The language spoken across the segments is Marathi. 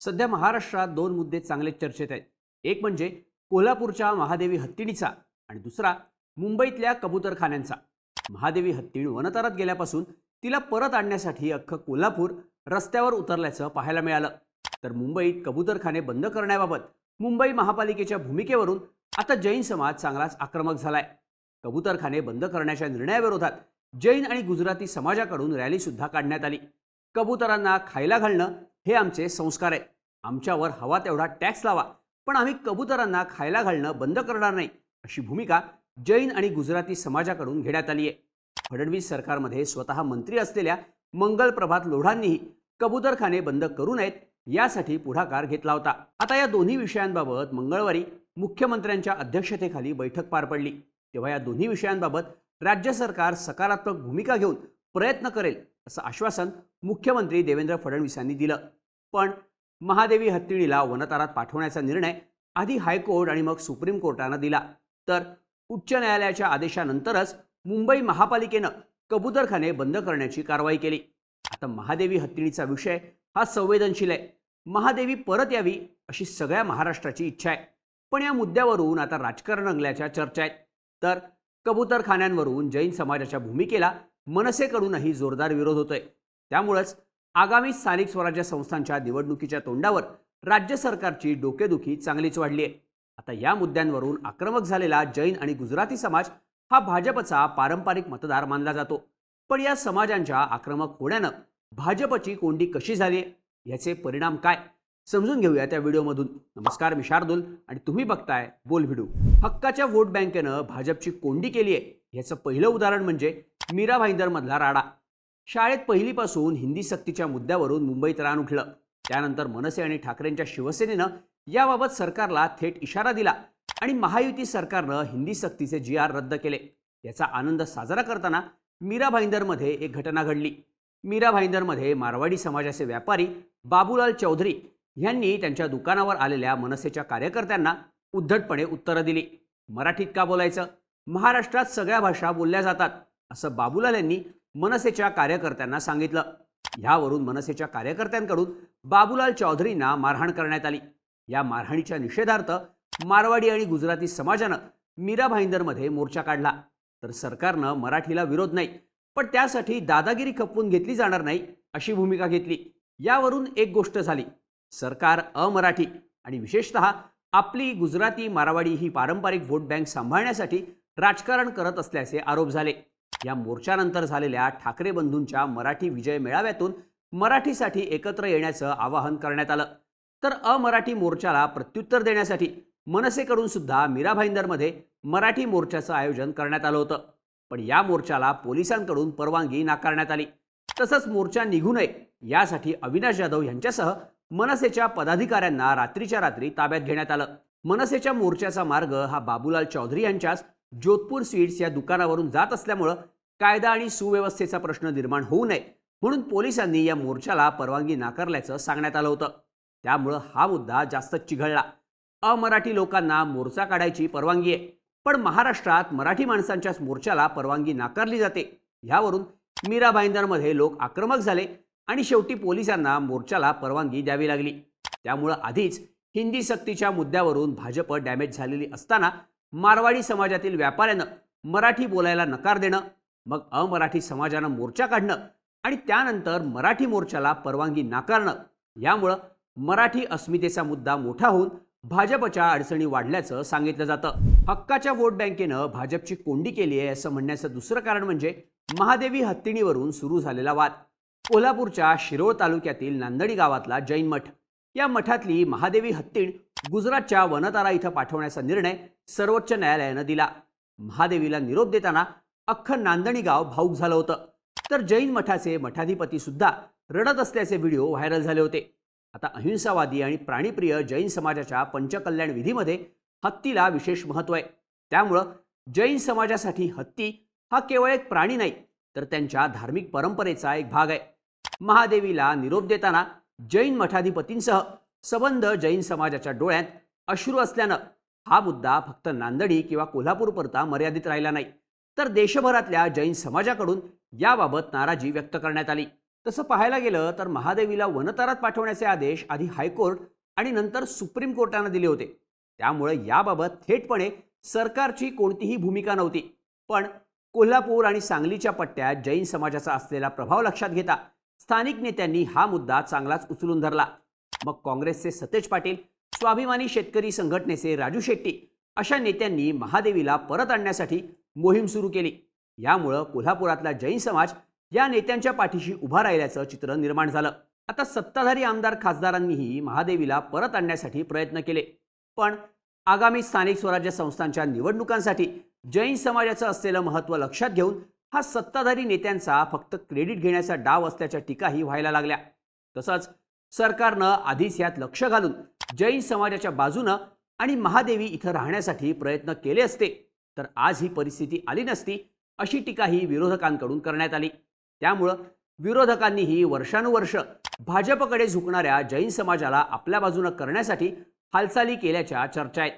सध्या महाराष्ट्रात दोन मुद्दे चांगले चर्चेत आहेत. एक म्हणजे कोल्हापूरच्या महादेवी हत्तीणीचा आणि दुसरा मुंबईतल्या कबूतरखान्यांचा. महादेवी हत्तीण वनतरात गेल्यापासून तिला परत आणण्यासाठी अख्खं कोल्हापूर रस्त्यावर उतरल्याचं पाहायला मिळालं. तर मुंबईत कबूतरखाने बंद करण्याबाबत मुंबई महापालिकेच्या भूमिकेवरून आता जैन समाज चांगलाच आक्रमक झालाय. कबूतरखाने बंद करण्याच्या निर्णयाविरोधात जैन आणि गुजराती समाजाकडून रॅलीसुद्धा काढण्यात आली. कबुतरांना खायला घालणं हे आमचे संस्कार आहेत. आमच्यावर हवा तेवढा टॅक्स लावा पण आम्ही कबुतरांना खायला घालणं बंद करणार नाही अशी भूमिका जैन आणि गुजराती समाजाकडून घेण्यात आली आहे. फडणवीस सरकारमध्ये स्वतः मंत्री असलेल्या मंगल प्रभात लोढांनीही कबुतरखाने बंद करू नयेत यासाठी पुढाकार घेतला होता. आता या दोन्ही विषयांबाबत मंगळवारी मुख्यमंत्र्यांच्या अध्यक्षतेखाली बैठक पार पडली. तेव्हा या दोन्ही विषयांबाबत राज्य सरकार सकारात्मक भूमिका घेऊन प्रयत्न करेल असं आश्वासन मुख्यमंत्री देवेंद्र फडणवीसांनी दिलं. पण महादेवी हत्तीणीला वनतारात पाठवण्याचा निर्णय आधी हायकोर्ट आणि मग सुप्रीम कोर्टानं दिला. तर उच्च न्यायालयाच्या आदेशानंतरच मुंबई महापालिकेनं कबूतरखाने बंद करण्याची कारवाई केली. आता महादेवी हत्तीणीचा विषय हा संवेदनशील आहे. महादेवी परत यावी अशी सगळ्या महाराष्ट्राची इच्छा आहे. पण या मुद्द्यावरून आता राजकारण रंगल्याच्या चर्चा आहेत. तर कबूतरखान्यांवरून जैन समाजाच्या भूमिकेला मनसेकडूनही जोरदार विरोध होतोय. त्यामुळंच आगामी स्थानिक स्वराज्य संस्थांच्या निवडणुकीच्या तोंडावर राज्य सरकारची डोकेदुखी चांगलीच वाढली आहे आता या मुद्द्यांवरून आक्रमक झालेला जैन आणि गुजराती समाज हा भाजपचा पारंपरिक मतदार मानला जातो. पण या समाजांच्या आक्रमक होण्यानं भाजपची कोंडी कशी झाली याचे परिणाम काय? समजून घेऊया त्या व्हिडिओमधून. नमस्कार मी शार्दुल आणि तुम्ही बघताय बोल व्हिडिओ हक्काच्या वोट बँकेनं भाजपची कोंडी केली आहे याचं पहिलं उदाहरण म्हणजे मीरा भाईंदरमधला राडा. शाळेत पहिलीपासून हिंदी सक्तीच्या मुद्द्यावरून मुंबईत रान उठलं. त्यानंतर मनसे आणि ठाकरेंच्या शिवसेनेनं याबाबत सरकारला थेट इशारा दिला आणि महायुती सरकारनं हिंदी सक्तीचे जी आर रद्द केले. याचा आनंद साजरा करताना मीरा भाईंदरमध्ये एक घटना घडली. मीरा भाईंदरमध्ये मारवाडी समाजाचे व्यापारी बाबूलाल चौधरी यांनी त्यांच्या दुकानावर आलेल्या मनसेच्या कार्यकर्त्यांना उद्धटपणे उत्तरं दिली. मराठीत का बोलायचं? महाराष्ट्रात सगळ्या भाषा बोलल्या जातात. असं बाबुलाल यांनी मनसेच्या कार्यकर्त्यांना सांगितलं. ह्यावरून मनसेच्या कार्यकर्त्यांकडून बाबूलाल चौधरींना मारहाण करण्यात आली. या मारहाणीच्या निषेधार्थ मारवाडी आणि गुजराती समाजानं मीरा भाईंदरमध्ये मोर्चा काढला. तर सरकारनं मराठीला विरोध नाही पण त्यासाठी दादागिरी खपवून घेतली जाणार नाही अशी भूमिका घेतली. यावरून एक गोष्ट झाली. सरकार अमराठी आणि विशेषतः आपली गुजराती मारवाडी ही पारंपरिक व्होट बँक सांभाळण्यासाठी राजकारण करत असल्याचे आरोप झाले. या मोर्चानंतर झालेल्या ठाकरे बंधूंच्या मराठी विजय मेळाव्यातून मराठीसाठी एकत्र येण्याचं आवाहन करण्यात आलं. तर अमराठी मोर्चाला प्रत्युत्तर देण्यासाठी मनसेकडून सुद्धा मीरा भाईंदरमध्ये मराठी मोर्चाचं आयोजन करण्यात आलं होतं. पण या मोर्चाला पोलिसांकडून परवानगी नाकारण्यात आली. तसंच मोर्चा निघू नये यासाठी अविनाश जाधव यांच्यासह मनसेच्या पदाधिकाऱ्यांना रात्रीच्या रात्री ताब्यात घेण्यात आलं. मनसेच्या मोर्चाचा मार्ग हा बाबूलाल चौधरी यांच्याच जोधपूर स्वीट्स या दुकानावरून जात असल्यामुळं कायदा आणि सुव्यवस्थेचा प्रश्न निर्माण होऊ नये म्हणून पोलिसांनी या मोर्चाला परवानगी नाकारल्याचं सांगण्यात आलं होतं. त्यामुळं हा मुद्दा जास्त चिघळला. अमराठी लोकांना मोर्चा काढायची परवानगी आहे पण महाराष्ट्रात मराठी माणसांच्याच मोर्चाला परवानगी नाकारली जाते. ह्यावरून मीरा भाईंदरमध्ये लोक आक्रमक झाले आणि शेवटी पोलिसांना मोर्चाला परवानगी द्यावी लागली. त्यामुळं आधीच हिंदी सक्तीच्या मुद्द्यावरून भाजप डॅमेज झालेली असताना मारवाडी समाजातील व्यापाऱ्यानं मराठी बोलायला नकार देणं मग अमराठी समाजानं मोर्चा काढणं आणि त्यानंतर मराठी मोर्चाला परवानगी नाकारणं यामुळं मराठी अस्मितेचा मुद्दा मोठा होऊन भाजपच्या अडचणी वाढल्याचं सांगितलं जातं. हक्काच्या वोट बँकेनं भाजपची कोंडी केली आहे असं म्हणण्याचं दुसरं कारण म्हणजे महादेवी हत्तीणीवरून सुरू झालेला वाद. कोल्हापूरच्या शिरोळ तालुक्यातील नांदडी गावातला जैन मठ. या मठातली महादेवी हत्तीण गुजरातच्या वनतारा इथं पाठवण्याचा निर्णय सर्वोच्च न्यायालयानं दिला. महादेवीला निरोप देताना अख्खं नांदणी गाव भाऊक झालं होतं. तर जैन मठाचे मठाधिपती सुद्धा रडत असल्याचे व्हिडिओ व्हायरल झाले होते. आता अहिंसावादी आणि प्राणीप्रिय जैन समाजाच्या पंचकल्याण विधीमध्ये हत्तीला विशेष महत्त्व आहे. त्यामुळं जैन समाजासाठी हत्ती हा केवळ एक प्राणी नाही तर त्यांच्या धार्मिक परंपरेचा एक भाग आहे. महादेवीला निरोप देताना जैन मठाधिपतींसह सबंध जैन समाजाच्या डोळ्यात अश्रू असल्यानं हा मुद्दा फक्त नांदडी किंवा कोल्हापूरपुरता मर्यादित राहिला नाही. तर देशभरातल्या जैन समाजाकडून याबाबत नाराजी व्यक्त करण्यात आली. तसं पाहायला गेलं तर महादेवीला वनतारात पाठवण्याचे आदेश आधी हायकोर्ट आणि नंतर सुप्रीम कोर्टानं दिले होते. त्यामुळे याबाबत थेटपणे सरकारची कोणतीही भूमिका नव्हती. पण कोल्हापूर आणि सांगलीच्या पट्ट्यात जैन समाजाचा असलेला प्रभाव लक्षात घेता स्थानिक नेत्यांनी हा मुद्दा चांगलाच उचलून धरला. मग काँग्रेसचे सतेज पाटील स्वाभिमानी शेतकरी संघटनेचे राजू शेट्टी अशा नेत्यांनी महादेवीला परत आणण्यासाठी मोहीम सुरू केली. यामुळं कोल्हापुरातला जैन समाज या नेत्यांच्या पाठीशी उभा राहिल्याचं चित्र निर्माण झालं. आता सत्ताधारी आमदार खासदारांनीही महादेवीला परत आणण्यासाठी प्रयत्न केले. पण आगामी स्थानिक स्वराज्य संस्थांच्या निवडणुकांसाठी जैन समाजाचं असलेलं महत्त्व लक्षात घेऊन हा सत्ताधारी नेत्यांचा फक्त क्रेडिट घेण्याचा डाव असल्याच्या टीकाही व्हायला लागल्या. तसंच सरकारनं आधीच यात लक्ष घालून जैन समाजाच्या बाजूनं आणि महादेवी इथं राहण्यासाठी प्रयत्न केले असते. तर आज ही परिस्थिती आली नसती अशी टीकाही विरोधकांकडून करण्यात आली. त्यामुळं विरोधकांनीही वर्षानुवर्ष भाजपकडे झुकणाऱ्या जैन समाजाला आपल्या बाजूनं करण्यासाठी हालचाली केल्याच्या चर्चा आहेत.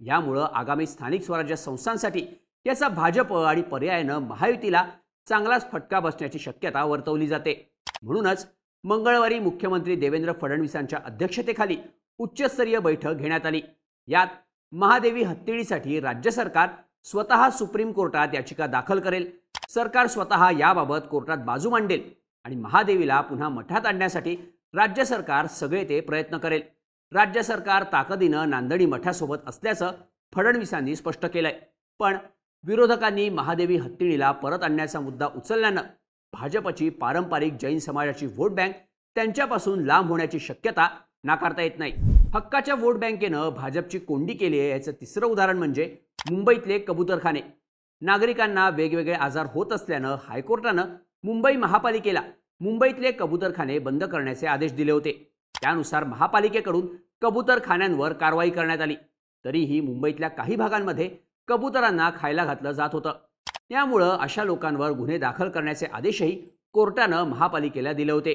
यामुळं आगामी स्थानिक स्वराज्य संस्थांसाठी याचा भाजप आणि पर्यायानं महायुतीला चांगलाच फटका बसण्याची शक्यता वर्तवली जाते. म्हणूनच मंगळवारी मुख्यमंत्री देवेंद्र फडणवीसांच्या अध्यक्षतेखाली उच्चस्तरीय बैठक घेण्यात आली. यात महादेवी हत्तीणीसाठी राज्य सरकार स्वतः सुप्रीम कोर्टात याचिका दाखल करेल. सरकार स्वतः याबाबत कोर्टात बाजू मांडेल आणि महादेवीला पुन्हा मठात आणण्यासाठी राज्य सरकार सगळे ते प्रयत्न करेल. राज्य सरकार ताकदीनं नांदणी मठासोबत असल्याचं फडणवीसांनी स्पष्ट केलंय. पण विरोधकांनी महादेवी हत्तीणीला परत आणण्याचा मुद्दा उचलल्यानं भाजपची पारंपरिक जैन समाजाची व्होट बँक त्यांच्यापासून लांब होण्याची शक्यता नाकारता येत नाही. हक्काच्या वोट बँकेनं भाजपची कोंडी केली आहे याचं तिसरं उदाहरण म्हणजे मुंबईतले कबुतरखाने. नागरिकांना वेगवेगळे आजार होत असल्यानं हायकोर्टानं मुंबई महापालिकेला मुंबईतले कबुतरखाने बंद करण्याचे आदेश दिले होते. त्यानुसार महापालिकेकडून कबुतरखान्यांवर कारवाई करण्यात आली. तरीही मुंबईतल्या काही भागांमध्ये कबुतरांना खायला घातलं जात होतं. त्यामुळं अशा लोकांवर गुन्हे दाखल करण्याचे आदेशही कोर्टानं महापालिकेला दिले होते.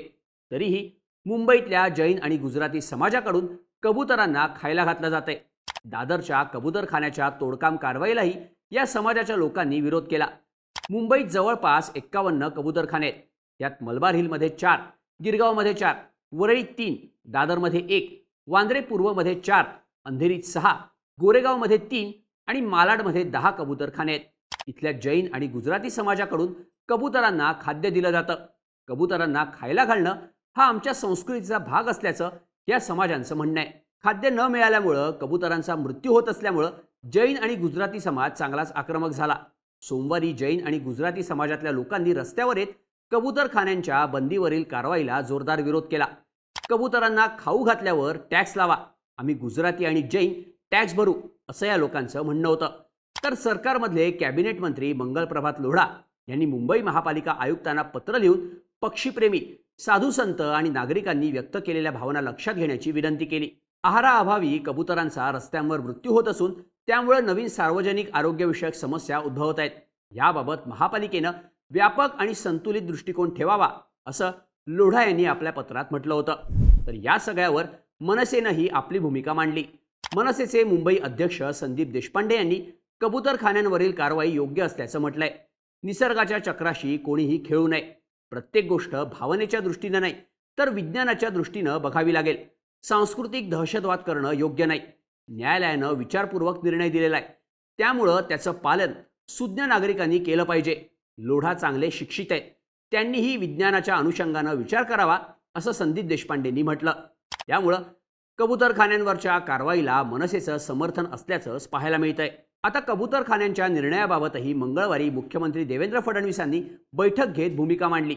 तरीही मुंबईतल्या जैन आणि गुजराती समाजाकडून कबुतरांना खायला घातलं जाते दादरच्या कबुतरखान्याच्या तोडकाम कारवाईलाही या समाजाच्या लोकांनी विरोध केला. मुंबईत जवळपास एक्कावन्न कबुतरखाने आहेत. यात मलबार हिलमध्ये चार गिरगावमध्ये चार वरळीत तीन दादरमध्ये एक वांद्रे पूर्वमध्ये चार अंधेरीत सहा गोरेगावमध्ये तीन आणि मालाडमध्ये दहा कबुतरखाने आहेत. इथल्या जैन आणि गुजराती समाजाकडून कबुतरांना खाद्य दिलं जातं. कबुतरांना खायला घालणं हा आमच्या संस्कृतीचा भाग असल्याचं या समाजांचं म्हणणं आहे. खाद्य न मिळाल्यामुळं कबुतरांचा मृत्यू होत असल्यामुळं जैन आणि गुजराती समाज चांगलाच आक्रमक झाला. सोमवारी जैन आणि गुजराती समाजातल्या लोकांनी रस्त्यावर येत कबुतरखान्यांच्या बंदीवरील कारवाईला जोरदार विरोध केला. कबुतरांना खाऊ घातल्यावर टॅक्स लावा. आम्ही गुजराती आणि जैन टॅक्स भरू असं या लोकांचं म्हणणं होतं. तर सरकारमधले कॅबिनेट मंत्री मंगलप्रभात लोढा यांनी मुंबई महापालिका आयुक्तांना पत्र लिहून पक्षीप्रेमी साधू संत आणि नागरिकांनी व्यक्त केलेल्या भावना लक्षात घेण्याची विनंती केली. आहाराअभावी कबुतरांचा रस्त्यांवर मृत्यू होत असून त्यामुळे नवीन सार्वजनिक आरोग्यविषयक समस्या उद्भवत आहेत. याबाबत महापालिकेनं व्यापक आणि संतुलित दृष्टिकोन ठेवावा असं लोढा यांनी आपल्या पत्रात म्हटलं होतं. तर या सगळ्यावर मनसेनंही आपली भूमिका मांडली. मनसेचे मुंबई अध्यक्ष संदीप देशपांडे यांनी कबुतरखान्यांवरील कारवाई योग्य असल्याचं म्हटलंय. निसर्गाच्या चक्राशी कोणीही खेळू नये. प्रत्येक गोष्ट भावनेच्या दृष्टीनं नाही तर विज्ञानाच्या दृष्टीनं बघावी लागेल. सांस्कृतिक दहशतवाद करणं योग्य नाही. न्यायालयानं विचारपूर्वक निर्णय दिलेला आहे. त्यामुळं त्याचं पालन सुज्ञ नागरिकांनी केलं पाहिजे. लोढा चांगले शिक्षित आहेत. त्यांनीही विज्ञानाच्या अनुषंगानं विचार करावा असं संदीप देशपांडेंनी म्हटलं. त्यामुळं कबुतरखान्यांवरच्या कारवाईला मनसेचं समर्थन असल्याचं पाहायला मिळतंय. आता कबुतरखान्यांच्या निर्णयाबाबतही मंगळवारी मुख्यमंत्री देवेंद्र फडणवीसांनी बैठक घेत भूमिका मांडली.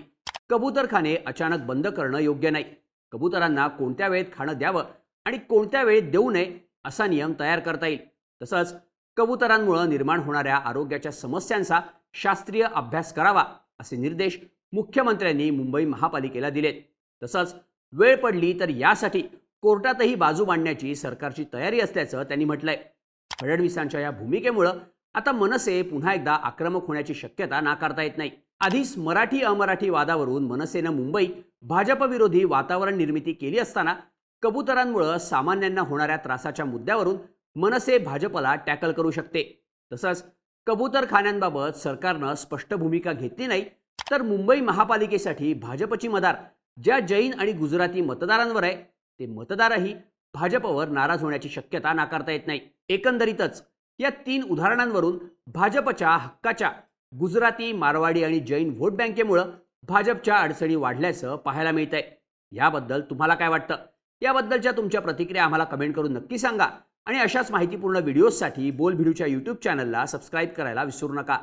कबुतरखाने अचानक बंद करणं योग्य नाही. कबुतरांना कोणत्या वेळेत खाणं द्यावं आणि कोणत्या वेळेत देऊ नये असा नियम तयार करता येईल. तसंच कबुतरांमुळं निर्माण होणाऱ्या आरोग्याच्या समस्यांचा शास्त्रीय अभ्यास करावा असे निर्देश मुख्यमंत्र्यांनी मुंबई महापालिकेला दिलेत. तसंच वेळ पडली तर यासाठी कोर्टातही बाजू मांडण्याची सरकारची तयारी असल्याचं त्यांनी म्हटलंय. फडणवीसांच्या या भूमिकेमुळं आता मनसे पुन्हा एकदा आक्रमक होण्याची शक्यता नाकारता येत नाही. आधीच मराठी अमराठी वादावरून मनसेनं मुंबईत भाजपविरोधी वातावरण निर्मिती केली असताना कबुतरांमुळं सामान्यांना होणाऱ्या त्रासाच्या मुद्द्यावरून मनसे भाजपला टॅकल करू शकते. तसंच कबूतरखान्यांबाबत सरकारनं स्पष्ट भूमिका घेतली नाही तर मुंबई महापालिकेसाठी भाजपची मदार ज्या जैन आणि गुजराती मतदारांवर आहे ते मतदारही भाजपवर नाराज होण्याची शक्यता नाकारता येत नाही. एकंदरीतच या तीन उदाहरणांवरून भाजपच्या हक्काच्या गुजराती मारवाडी आणि जैन व्होट बँकेमुळं भाजपच्या अडचणी वाढल्याचं पाहायला मिळतंय. याबद्दल तुम्हाला काय वाटतं? याबद्दलच्या तुमच्या प्रतिक्रिया आम्हाला कमेंट करून नक्की सांगा आणि अशाच माहितीपूर्ण व्हिडिओजसाठी बोल भिडूच्या यूट्यूब चॅनलला सबस्क्राईब करायला विसरू नका.